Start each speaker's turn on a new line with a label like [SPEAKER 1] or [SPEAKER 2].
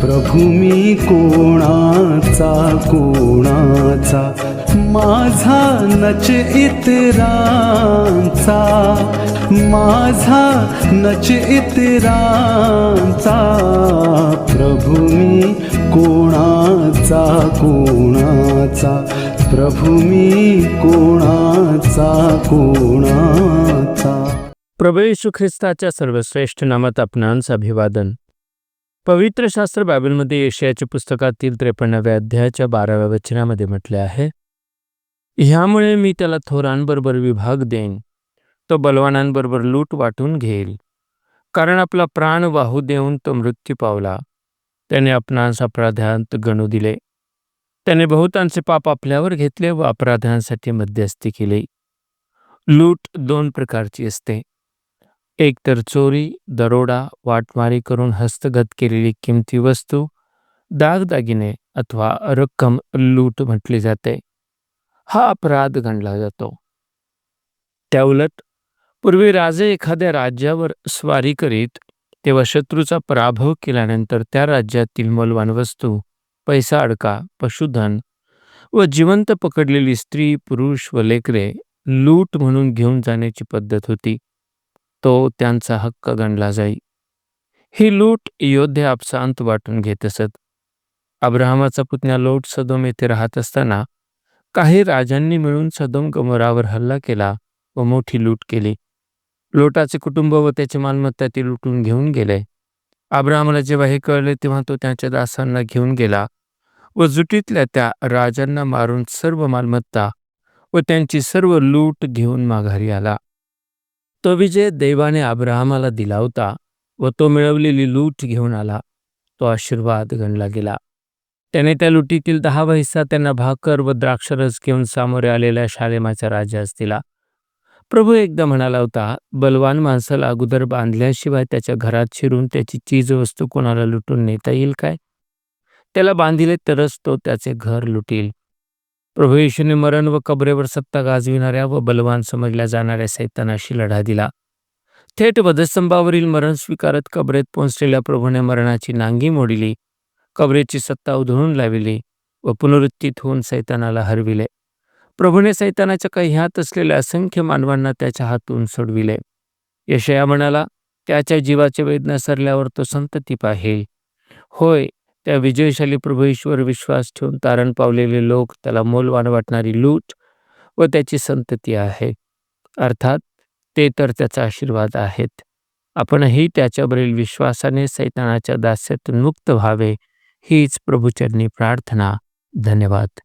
[SPEAKER 1] प्रभू मी कोणाचा कोणाचा? माझा नच इतरांचा. माझा नच इतरांचा. प्रभू मी कोणाचा कोणाचा? प्रभू मी कोणाचा कोणाचा?
[SPEAKER 2] प्रभू ख्रिस्ताच्या सर्वश्रेष्ठ नामात आपणांचं अभिवादन. पवित्र शास्त्र बायबलमध्ये एशियाच्या पुस्तकातील त्रेपन्नाव्या अध्यायाच्या बाराव्या वचनामध्ये म्हटले आहे ह्यामुळे मी त्याला थोरांबरोबर विभाग देईन. तो बलवानांबरोबर लूट वाटून घेईल. कारण आपला प्राण वाहू देऊन तो मृत्यू पावला. त्याने आपणास अपराधांत गणू दिले. त्याने बहुतांचे पाप आपल्यावर घेतले व अपराधांसाठी मध्यस्थी केली. लूट दोन प्रकारची असते. एक तर चोरी दरोडा वाटमारी करून हस्तगत केलेली किमती वस्तू दागदागिने अथवा रक्कम लूट म्हटली जाते. हा अपराध गणला जातो. त्याउलट पूर्वी राजे एखाद्या राज्यावर स्वारी करीत तेव्हा शत्रूचा पराभव केल्यानंतर त्या राज्यातील मौल्यवान वस्तू पैसा अडका पशुधन व जिवंत पकडलेली स्त्री पुरुष व लेकरे लूट म्हणून घेऊन जाण्याची पद्धत होती. तो त्यांचा हक्क गणला जाई. ही लूट योद्धे आपसांत वाटून घेत असत. अब्राहमाचा पुतण्या लोट सदोम येथे राहत असताना काही राजांनी मिळून सदोम गमोरावर हल्ला केला व मोठी लूट केली. लोटाचे कुटुंब व त्याची मालमत्ता ती लुटून घेऊन गेले. अब्राहमाला जेव्हा हे कळले तेव्हा तो त्यांच्या दासांना घेऊन गेला व जुटीतल्या त्या राजांना मारून सर्व मालमत्ता व त्यांची सर्व लूट घेऊन माघारी आला. तो विजय देवाने अब्राहमाला दिला होता व तो मिळवलेली लूट घेऊन आला. तो आशीर्वाद गणला गेला. त्याने त्या लुटीतील दहावा हिस्सा त्यांना भाकर व द्राक्षरस घेऊन सामोरे आलेल्या शालेमाच्या राजास दिला. प्रभू एकदा म्हणाला होता बलवान माणसाला अगोदर बांधल्याशिवाय त्याच्या घरात शिरून त्याची चीजवस्तू कोणाला लुटून नेता येईल काय? त्याला बांधिले तरच तो त्याचे घर लुटील. प्रभू येशूने मरण व कबरेवर सत्ता गाजविणाऱ्या व बलवान समजल्या जाणाऱ्या सैतानाशी लढा दिला. थेट वधस्तंभावरील मरण स्वीकारत कबरेत पोहोचलेल्या प्रभूने मरणाची नांगी मोडिली. कबरेची सत्ता उधळून लाविली व पुनरुत्थित होऊन सैतानाला हरविले. प्रभूने सैतानाच्या काही ह्यात असलेल्या असंख्य मानवांना त्याच्या हातून सोडविले. यशया म्हणाला त्याच्या जीवाच्या वेदना सरल्यावर तो संतती पाहिल. होय त्या विजयशाली प्रभू ईश्वर विश्वास ठेवून तारण पावलेले लोक त्याला मोलवान वाटणारी लूट व त्याची संतती आहे. अर्थात ते तर त्याचा आशीर्वाद आहेत. आपणही त्याच्यावरील विश्वासाने सैतानाच्या दास्यातून मुक्त व्हावे हीच प्रभुचरणी प्रार्थना. धन्यवाद.